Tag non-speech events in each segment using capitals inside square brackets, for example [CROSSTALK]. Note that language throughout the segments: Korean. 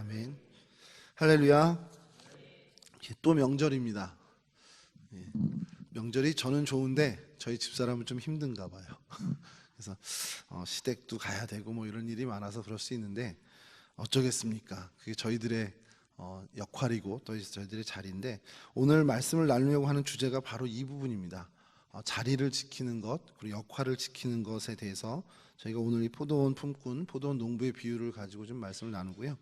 아멘. 할렐루야. 예, 또 명절입니다. 예, 명절이 저는 좋은데 저희 집사람은 좀 힘든가 봐요. [LAUGHS] 그래서 어, 시댁도 가야 되고 뭐 이런 일이 많아서 그럴 수 있는데 어쩌겠습니까? 그게 저희들의 어, 역할이고 또 저희들의 자리인데 오늘 말씀을 나누려고 하는 주제가 바로 이 부분입니다. 어, 자리를 지키는 것 그리고 역할을 지키는 것에 대해서 저희가 오늘 이 포도원 품꾼 포도원 농부의 비유를 가지고 좀 말씀을 나누고요.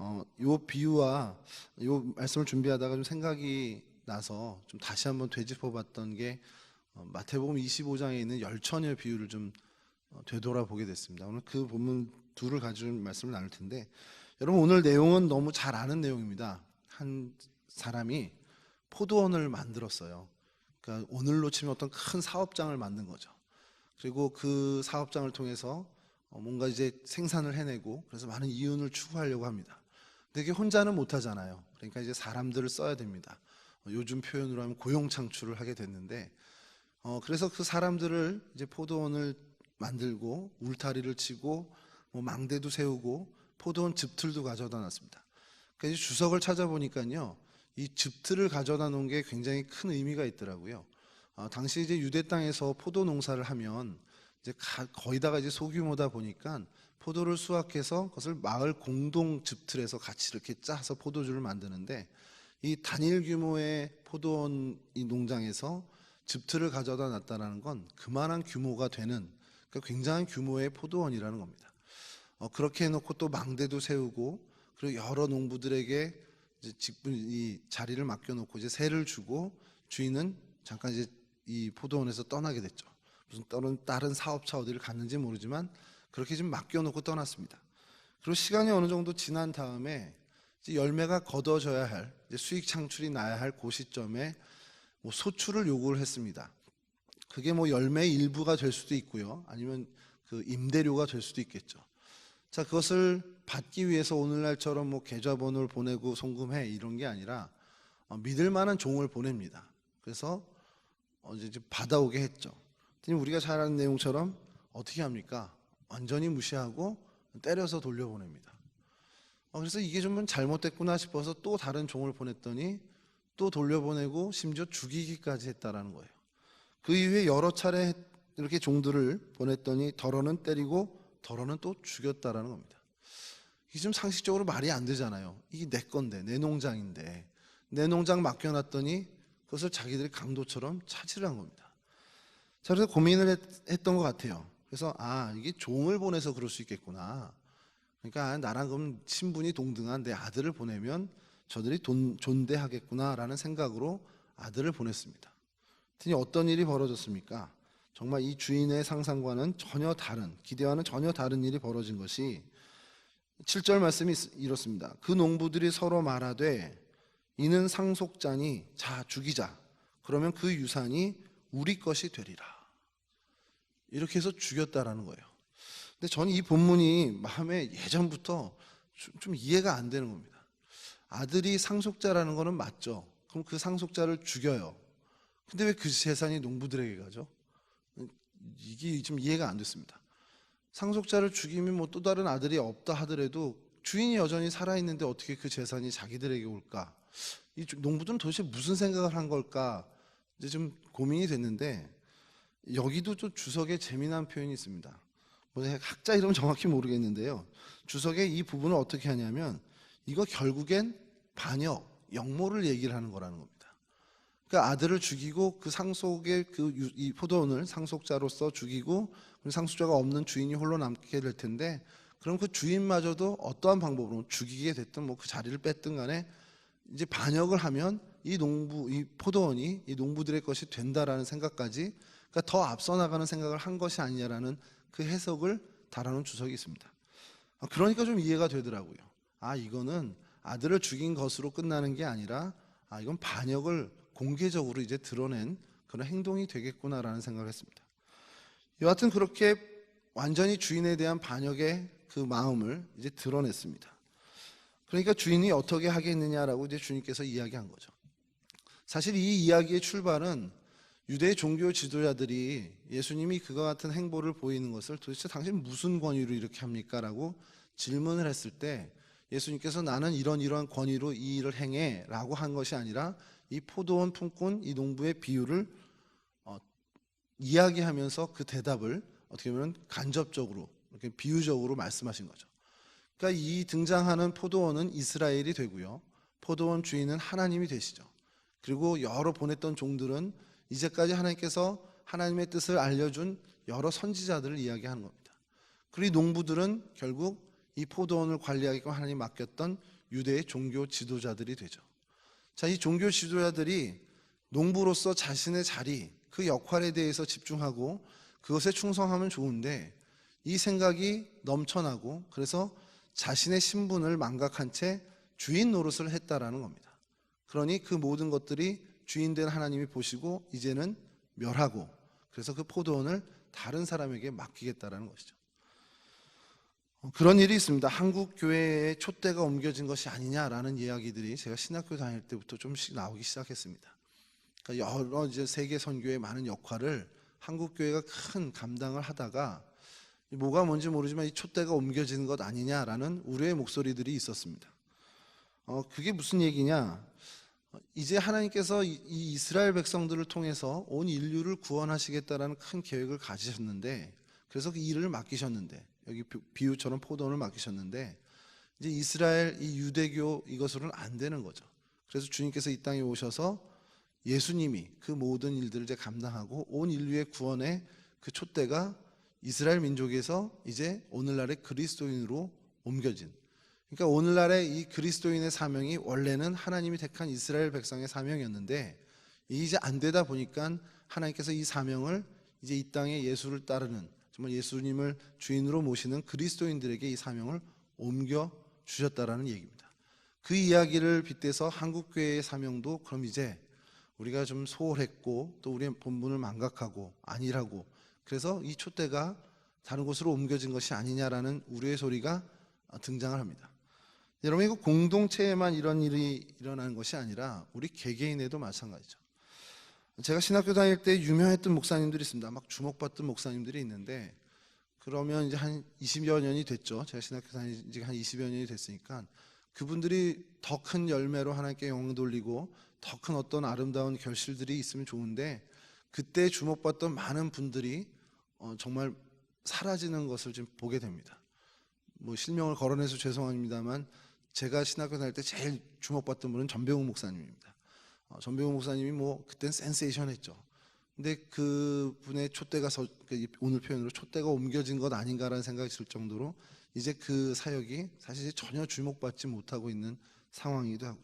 어, 요 비유와 요 말씀을 준비하다가 좀 생각이 나서 좀 다시 한번 되짚어봤던 게 어, 마태복음 25장에 있는 열처녀 비유를 좀 어, 되돌아보게 됐습니다. 오늘 그 본문 둘을 가지고 좀 말씀을 나눌 텐데 여러분 오늘 내용은 너무 잘 아는 내용입니다. 한 사람이 포도원을 만들었어요. 그러니까 오늘로 치면 어떤 큰 사업장을 만든 거죠. 그리고 그 사업장을 통해서 어, 뭔가 이제 생산을 해내고 그래서 많은 이윤을 추구하려고 합니다. 근데 이게 혼자는 못 하잖아요. 그러니까 이제 사람들을 써야 됩니다. 어, 요즘 표현으로 하면 고용 창출을 하게 됐는데 어, 그래서 그 사람들을 이제 포도원을 만들고 울타리를 치고 뭐 망대도 세우고 포도원 즙틀도 가져다 놨습니다. 그래서 이제 주석을 찾아보니까요. 이 즙틀을 가져다 놓은 게 굉장히 큰 의미가 있더라고요. 어, 당시 이제 유대 땅에서 포도 농사를 하면 이제 가- 거의 다가 이제 소규모다 보니까 포도를 수확해서 그것을 마을 공동 즙틀에서 같이 이렇게 짜서 포도주를 만드는데 이 단일 규모의 포도원 이 농장에서 즙틀을 가져다 놨다는 건 그만한 규모가 되는 그러니까 굉장한 규모의 포도원이라는 겁니다. 어, 그렇게 해놓고 또 망대도 세우고 그리고 여러 농부들에게 이제 직분 이 자리를 맡겨놓고 이제 세를 주고 주인은 잠깐 이제 이 포도원에서 떠나게 됐죠. 무슨 다른 다른 사업차 어디를 갔는지 모르지만 그렇게 좀 맡겨놓고 떠났습니다. 그리고 시간이 어느 정도 지난 다음에 열매가 걷어져야 할 수익 창출이 나야 할그 시점에 뭐 소출을 요구를 했습니다. 그게 뭐 열매의 일부가 될 수도 있고요. 아니면 그 임대료가 될 수도 있겠죠. 자, 그것을 받기 위해서 오늘날처럼 뭐 계좌번호를 보내고 송금해 이런 게 아니라 어, 믿을 만한 종을 보냅니다. 그래서 어, 이제 좀 받아오게 했죠. 우리가 잘 아는 내용처럼 어떻게 합니까? 완전히 무시하고 때려서 돌려보냅니다. 어, 그래서 이게 좀 잘못됐구나 싶어서 또 다른 종을 보냈더니 또 돌려보내고 심지어 죽이기까지 했다라는 거예요. 그 이후에 여러 차례 이렇게 종들을 보냈더니 덜어는 때리고 덜어는 또 죽였다라는 겁니다. 이게 좀 상식적으로 말이 안 되잖아요. 이게 내 건데 내 농장인데 내 농장 맡겨놨더니 그것을 자기들이 강도처럼 차지를 한 겁니다. 자, 그래서 고민을 했, 던것 같아요. 그래서 아 이게 종을 보내서 그럴 수 있겠구나. 그러니까 나랑 그럼 신분이 동등한 내 아들을 보내면 저들이 돈, 존대하겠구나라는 생각으로 아들을 보냈습니다. 그랬더니 어떤 일이 벌어졌습니까? 정말 이 주인의 상상과는 전혀 다른 기대와는 전혀 다른 일이 벌어진 것이 7절 말씀이 이렇습니다. 그 농부들이 서로 말하되 이는 상속자니 자 죽이자. 그러면 그 유산이 우리 것이 되리라. 이렇게 해서 죽였다라는 거예요. 근데 저는 이 본문이 마음에 예전부터 좀, 좀 이해가 안 되는 겁니다. 아들이 상속자라는 거는 맞죠. 그럼 그 상속자를 죽여요. 근데 왜 그 재산이 농부들에게 가죠? 이게 좀 이해가 안 됐습니다. 상속자를 죽이면 뭐 또 다른 아들이 없다 하더라도 주인이 여전히 살아있는데 어떻게 그 재산이 자기들에게 올까? 이 농부들은 도대체 무슨 생각을 한 걸까? 이제 좀 고민이 됐는데 여기도 좀 주석에 재미난 표현이 있습니다. 뭐 학자 이름 정확히 모르겠는데요. 주석에 이 부분을 어떻게 하냐면 이거 결국엔 반역, 역모를 얘기를 하는 거라는 겁니다. 그러니까 아들을 죽이고 그 상속의 그 이 포도원을 상속자로서 죽이고 상속자가 없는 주인이 홀로 남게 될 텐데 그럼 그 주인마저도 어떠한 방법으로 죽이게 됐든 뭐 그 자리를 뺐든 간에 이제 반역을 하면 이 농부 이 포도원이 이 농부들의 것이 된다라는 생각까지 그러니까 더 앞서 나가는 생각을 한 것이 아니냐라는 그 해석을 달아놓은 주석이 있습니다. 아, 그러니까 좀 이해가 되더라고요. 아 이거는 아들을 죽인 것으로 끝나는 게 아니라 아 이건 반역을 공개적으로 이제 드러낸 그런 행동이 되겠구나라는 생각을 했습니다. 여하튼 그렇게 완전히 주인에 대한 반역의 그 마음을 이제 드러냈습니다. 그러니까 주인이 어떻게 하겠느냐라고 이제 주님께서 이야기한 거죠. 사실 이 이야기의 출발은 유대 종교 지도자들이 예수님이 그와 같은 행보를 보이는 것을 도대체 당신 무슨 권위로 이렇게 합니까? 라고 질문을 했을 때 예수님께서 나는 이런 이러한 권위로 이 일을 행해 라고 한 것이 아니라 이 포도원 품꾼 이 농부의 비유를 어, 이야기하면서 그 대답을 어떻게 보면 간접적으로 이렇게 비유적으로 말씀하신 거죠. 그러니까 이 등장하는 포도원은 이스라엘이 되고요. 포도원 주인은 하나님이 되시죠. 그리고 여러 보냈던 종들은 이제까지 하나님께서 하나님의 뜻을 알려준 여러 선지자들을 이야기하는 겁니다. 그리고 이 농부들은 결국 이 포도원을 관리하기로 하나님 맡겼던 유대의 종교 지도자들이 되죠. 자, 이 종교 지도자들이 농부로서 자신의 자리, 그 역할에 대해서 집중하고 그것에 충성하면 좋은데 이 생각이 넘쳐나고 그래서 자신의 신분을 망각한 채 주인 노릇을 했다라는 겁니다. 그러니 그 모든 것들이 주인 된 하나님이 보시고 이제는 멸하고 그래서 그 포도원을 다른 사람에게 맡기겠다라는 것이죠. 어, 그런 일이 있습니다. 한국 교회에 촛대가 옮겨진 것이 아니냐라는 이야기들이 제가 신학교 다닐 때부터 좀씩 나오기 시작했습니다. 그러니까 여러 이제 세계 선교의 많은 역할을 한국 교회가 큰 감당을 하다가 뭐가 뭔지 모르지만 이 촛대가 옮겨지는 것 아니냐라는 우려의 목소리들이 있었습니다. 어, 그게 무슨 얘기냐? 어, 이제 하나님께서 이, 이 이스라엘 백성들을 통해서 온 인류를 구원하시겠다라는 큰 계획을 가지셨는데, 그래서 그 일을 맡기셨는데, 여기 비- 비유처럼 포도원을 맡기셨는데, 이제 이스라엘 이 유대교 이것으로는 안 되는 거죠. 그래서 주님께서 이 땅에 오셔서 예수님이 그 모든 일들을 이제 감당하고 온 인류의 구원의 그 촛대가 이스라엘 민족에서 이제 오늘날의 그리스도인으로 옮겨진 그러니까 오늘날의 이 그리스도인의 사명이 원래는 하나님이 택한 이스라엘 백성의 사명이었는데 이제 안 되다 보니까 하나님께서 이 사명을 이제 이 땅에 예수를 따르는 정말 예수님을 주인으로 모시는 그리스도인들에게 이 사명을 옮겨 주셨다라는 얘기입니다. 그 이야기를 빗대서 한국 교회의 사명도 그럼 이제 우리가 좀 소홀했고 또 우리의 본분을 망각하고 아니라고 그래서 이 촛대가 다른 곳으로 옮겨진 것이 아니냐라는 우려의 소리가 등장을 합니다. 여러분 이거 공동체에만 이런 일이 일어나는 것이 아니라 우리 개개인에도 마찬가지죠. 제가 신학교 다닐 때 유명했던 목사님들이 있습니다. 막 주목받던 목사님들이 있는데 그러면 이제 한 20여 년이 됐죠. 제가 신학교 다닌 지한 20여 년이 됐으니까 그분들이 더 큰 열매로 하나님께 영광 돌리고 더 큰 어떤 아름다운 결실들이 있으면 좋은데 그때 주목받던 많은 분들이 어, 정말 사라지는 것을 지금 보게 됩니다. 뭐 실명을 거론해서 죄송합니다만 제가 신학교 다닐 때 제일 주목받던 분은 전병욱 목사님입니다. 어, 전병욱 목사님이 뭐 그땐 센세이션했죠. 근데 그 분의 촛대가 서, 그 오늘 표현으로 촛대가 옮겨진 것 아닌가라는 생각이 들 정도로 이제 그 사역이 사실 전혀 주목받지 못하고 있는 상황이기도 하고요.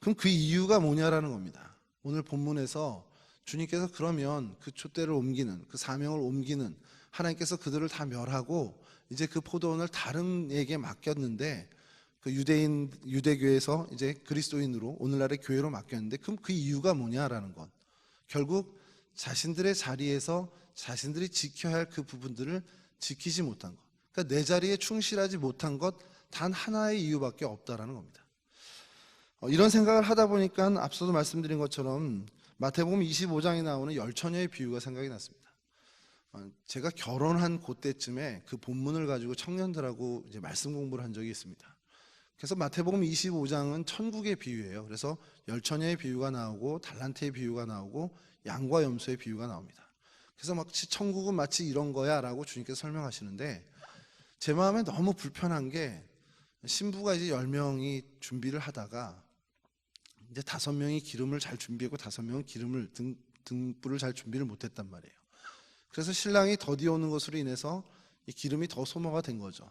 그럼 그 이유가 뭐냐라는 겁니다. 오늘 본문에서 주님께서 그러면 그 촛대를 옮기는 그 사명을 옮기는 하나님께서 그들을 다 멸하고 이제 그 포도원을 다른 에게 맡겼는데 그 유대인 유대교에서 이제 그리스도인으로 오늘날의 교회로 맡겼는데 그럼 그 이유가 뭐냐라는 건 결국 자신들의 자리에서 자신들이 지켜야 할 그 부분들을 지키지 못한 것. 그러니까 내 자리에 충실하지 못한 것 단 하나의 이유밖에 없다라는 겁니다. 어, 이런 생각을 하다 보니까 앞서도 말씀드린 것처럼 마태복음 25장에 나오는 열 처녀의 비유가 생각이 났습니다. 어, 제가 결혼한 그때쯤에 그 본문을 가지고 청년들하고 이제 말씀 공부를 한 적이 있습니다. 그래서 마태복음 25장은 천국의 비유예요. 그래서 열 처녀의 비유가 나오고 달란트의 비유가 나오고 양과 염소의 비유가 나옵니다. 그래서 마치 천국은 마치 이런 거야라고 주님께서 설명하시는데 제 마음에 너무 불편한 게 신부가 이제 열 명이 준비를 하다가 이제 다섯 명이 기름을 잘 준비하고 다섯 명은 기름을 등 등불을 잘 준비를 못했단 말이에요. 그래서 신랑이 더디 오는 것으로 인해서 이 기름이 더 소모가 된 거죠.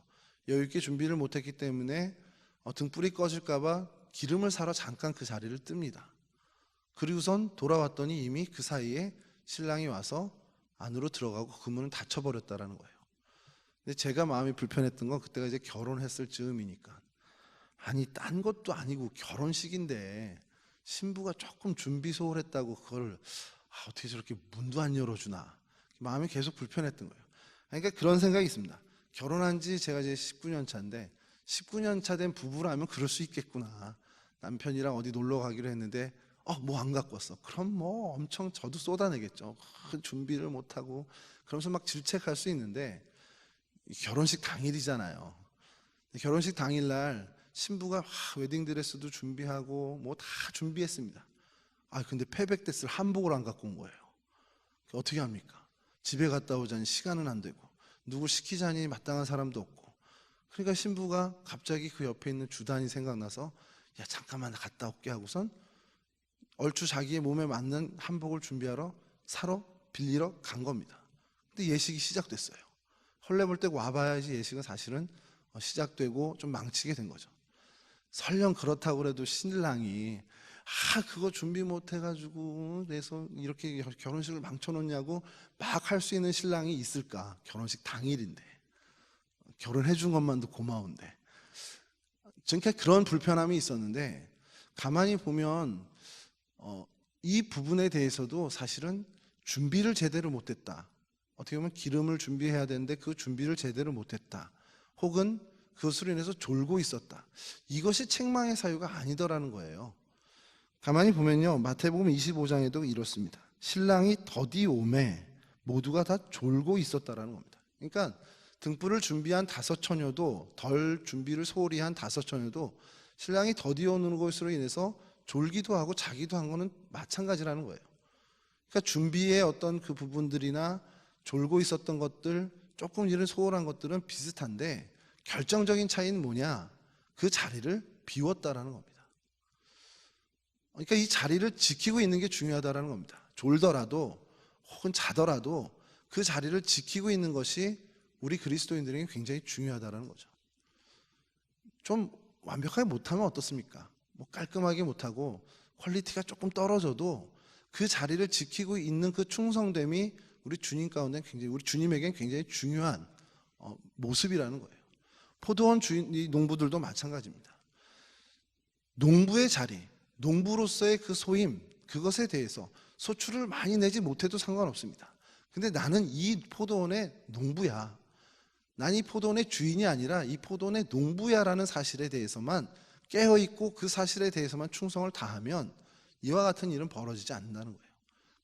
여유 있게 준비를 못했기 때문에 어, 등불이 꺼질까봐 기름을 사러 잠깐 그 자리를 뜹니다. 그리고선 돌아왔더니 이미 그 사이에 신랑이 와서 안으로 들어가고 그 문은 닫혀버렸다라는 거예요. 근데 제가 마음이 불편했던 건 그때가 이제 결혼했을 즈음이니까. 아니, 딴 것도 아니고 결혼식인데 신부가 조금 준비 소홀했다고 그걸 아, 어떻게 저렇게 문도 안 열어주나. 마음이 계속 불편했던 거예요. 그러니까 그런 생각이 있습니다. 결혼한 지 제가 이제 19년 차인데 19년 차 된 부부라면 그럴 수 있겠구나. 남편이랑 어디 놀러 가기로 했는데 어, 뭐 안 갖고 왔어. 그럼 뭐 엄청 저도 쏟아내겠죠. 큰 준비를 못 하고 그러면서 막 질책할 수 있는데 결혼식 당일이잖아요. 결혼식 당일날 신부가 와, 웨딩 드레스도 준비하고 뭐 다 준비했습니다. 아 근데 패백됐을 한복을 안 갖고 온 거예요. 어떻게 합니까? 집에 갔다 오자니 시간은 안 되고 누구 시키자니 마땅한 사람도 없고 그러니까 신부가 갑자기 그 옆에 있는 주단이 생각나서 야 잠깐만 갔다 올게 하고선 얼추 자기의 몸에 맞는 한복을 준비하러 사러 빌리러 간 겁니다. 근데 예식이 시작됐어요. 헐레벌 떼고 와봐야지 예식은 사실은 어, 시작되고 좀 망치게 된 거죠. 설령 그렇다고 그래도 신랑이 아 그거 준비 못 해가지고 내서 이렇게 결혼식을 망쳐놓냐고 막 할 수 있는 신랑이 있을까? 결혼식 당일인데 결혼해 준 것만도 고마운데 그러니까 그런 불편함이 있었는데 가만히 보면 어, 이 부분에 대해서도 사실은 준비를 제대로 못했다. 어떻게 보면 기름을 준비해야 되는데 그 준비를 제대로 못했다. 혹은 그것으로 인해서 졸고 있었다. 이것이 책망의 사유가 아니더라는 거예요. 가만히 보면요. 마태복음 25장에도 이렇습니다. 신랑이 더디 오매 모두가 다 졸고 있었다라는 겁니다. 그러니까 등불을 준비한 다섯 처녀도 덜 준비를 소홀히 한 다섯 처녀도 신랑이 더디 오는 것으로 인해서 졸기도 하고 자기도 한 거는 마찬가지라는 거예요. 그러니까 준비의 어떤 그 부분들이나 졸고 있었던 것들 조금 이런 소홀한 것들은 비슷한데 결정적인 차이는 뭐냐? 그 자리를 비웠다라는 겁니다. 그러니까 이 자리를 지키고 있는 게 중요하다라는 겁니다. 졸더라도 혹은 자더라도 그 자리를 지키고 있는 것이 우리 그리스도인들에게 굉장히 중요하다라는 거죠. 좀 완벽하게 못하면 어떻습니까? 뭐 깔끔하게 못하고 퀄리티가 조금 떨어져도 그 자리를 지키고 있는 그 충성됨이 우리 주님 가운데 굉장히 우리 주님에겐 굉장히 중요한 어, 모습이라는 거예요. 포도원 주인 이 농부들도 마찬가지입니다. 농부의 자리, 농부로서의 그 소임 그것에 대해서 소출을 많이 내지 못해도 상관없습니다. 근데 나는 이 포도원의 농부야. 난 이 포도원의 주인이 아니라 이 포도원의 농부야라는 사실에 대해서만 깨어 있고 그 사실에 대해서만 충성을 다하면 이와 같은 일은 벌어지지 않는다는 거예요.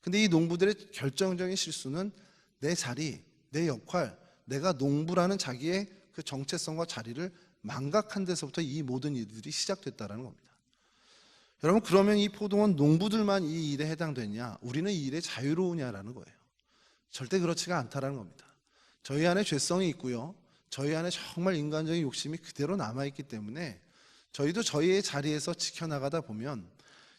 근데 이 농부들의 결정적인 실수는 내 자리, 내 역할, 내가 농부라는 자기의 그 정체성과 자리를 망각한 데서부터 이 모든 일들이 시작됐다라는 겁니다. 여러분 그러면 이 포도원 농부들만 이 일에 해당되냐? 우리는 이 일에 자유로우냐라는 거예요. 절대 그렇지가 않다라는 겁니다. 저희 안에 죄성이 있고요. 저희 안에 정말 인간적인 욕심이 그대로 남아 있기 때문에 저희도 저희의 자리에서 지켜나가다 보면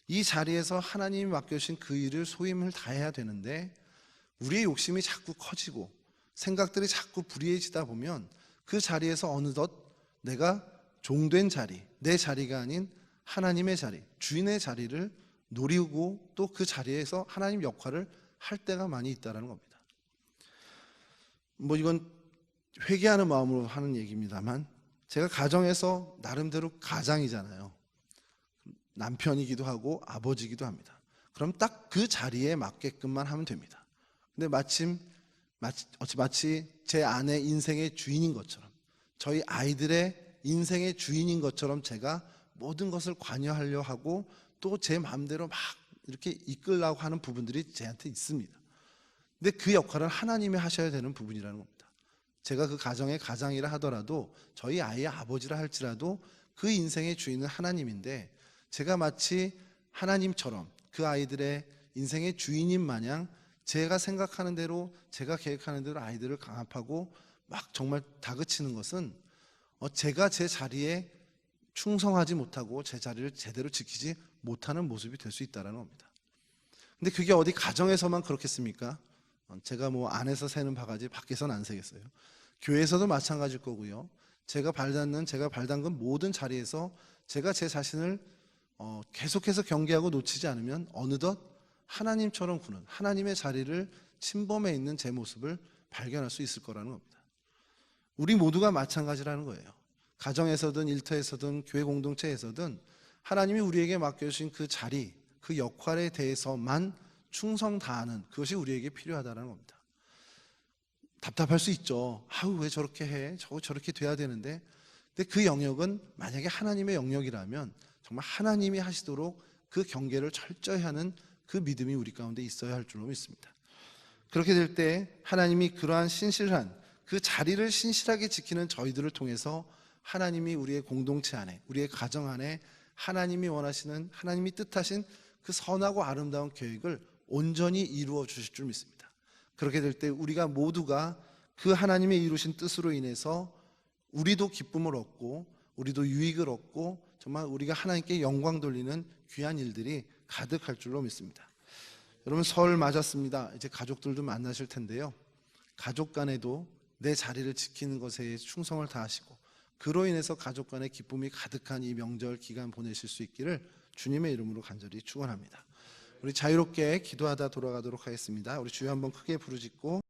이 자리에서 하나님이 맡겨주신 그 일을 소임을 다해야 되는데 우리의 욕심이 자꾸 커지고 생각들이 자꾸 불이해지다 보면 그 자리에서 어느덧 내가 종된 자리, 내 자리가 아닌 하나님의 자리, 주인의 자리를 노리고 또 그 자리에서 하나님 역할을 할 때가 많이 있다라는 겁니다. 뭐 이건 회개하는 마음으로 하는 얘기입니다만 제가 가정에서 나름대로 가장이잖아요. 남편이기도 하고 아버지기도 합니다. 그럼 딱 그 자리에 맞게끔만 하면 됩니다. 근데 마침 마치, 마치 제 아내 인생의 주인인 것처럼 저희 아이들의 인생의 주인인 것처럼 제가 모든 것을 관여하려 하고 또 제 마음대로 막 이렇게 이끌라고 하는 부분들이 제한테 있습니다. 근데 그 역할은 하나님이 하셔야 되는 부분이라는 겁니다. 제가 그 가정의 가장이라 하더라도 저희 아이의 아버지라 할지라도 그 인생의 주인은 하나님인데 제가 마치 하나님처럼 그 아이들의 인생의 주인인 마냥 제가 생각하는 대로 제가 계획하는 대로 아이들을 강압하고 막 정말 다그치는 것은 어, 제가 제 자리에 충성하지 못하고 제 자리를 제대로 지키지 못하는 모습이 될 수 있다는 겁니다. 근데 그게 어디 가정에서만 그렇겠습니까? 어, 제가 뭐 안에서 새는 바가지 밖에서는 안 새겠어요. 교회에서도 마찬가지일 거고요. 제가 발닿는 제가 발담근 모든 자리에서 제가 제 자신을 어, 계속해서 경계하고 놓치지 않으면 어느덧 하나님처럼 구는 하나님의 자리를 침범해 있는 제 모습을 발견할 수 있을 거라는 겁니다. 우리 모두가 마찬가지라는 거예요. 가정에서든 일터에서든 교회 공동체에서든 하나님이 우리에게 맡겨주신 그 자리, 그 역할에 대해서만 충성 다하는 그것이 우리에게 필요하다는 겁니다. 답답할 수 있죠. 아우 왜 저렇게 해? 저거 저렇게 돼야 되는데. 근데 그 영역은 만약에 하나님의 영역이라면 정말 하나님이 하시도록 그 경계를 철저히 하는 그 믿음이 우리 가운데 있어야 할 줄로 믿습니다. 그렇게 될 때 하나님이 그러한 신실한 그 자리를 신실하게 지키는 저희들을 통해서 하나님이 우리의 공동체 안에, 우리의 가정 안에 하나님이 원하시는 하나님이 뜻하신 그 선하고 아름다운 계획을 온전히 이루어 주실 줄 믿습니다. 그렇게 될 때 우리가 모두가 그 하나님의 이루신 뜻으로 인해서 우리도 기쁨을 얻고 우리도 유익을 얻고 정말 우리가 하나님께 영광 돌리는 귀한 일들이 가득할 줄로 믿습니다. 여러분 설 맞았습니다. 이제 가족들도 만나실 텐데요. 가족 간에도 내 자리를 지키는 것에 충성을 다하시고 그로 인해서 가족 간의 기쁨이 가득한 이 명절 기간 보내실 수 있기를 주님의 이름으로 간절히 축원합니다. 우리 자유롭게 기도하다 돌아가도록 하겠습니다. 우리 주여 한번 크게 부르짖고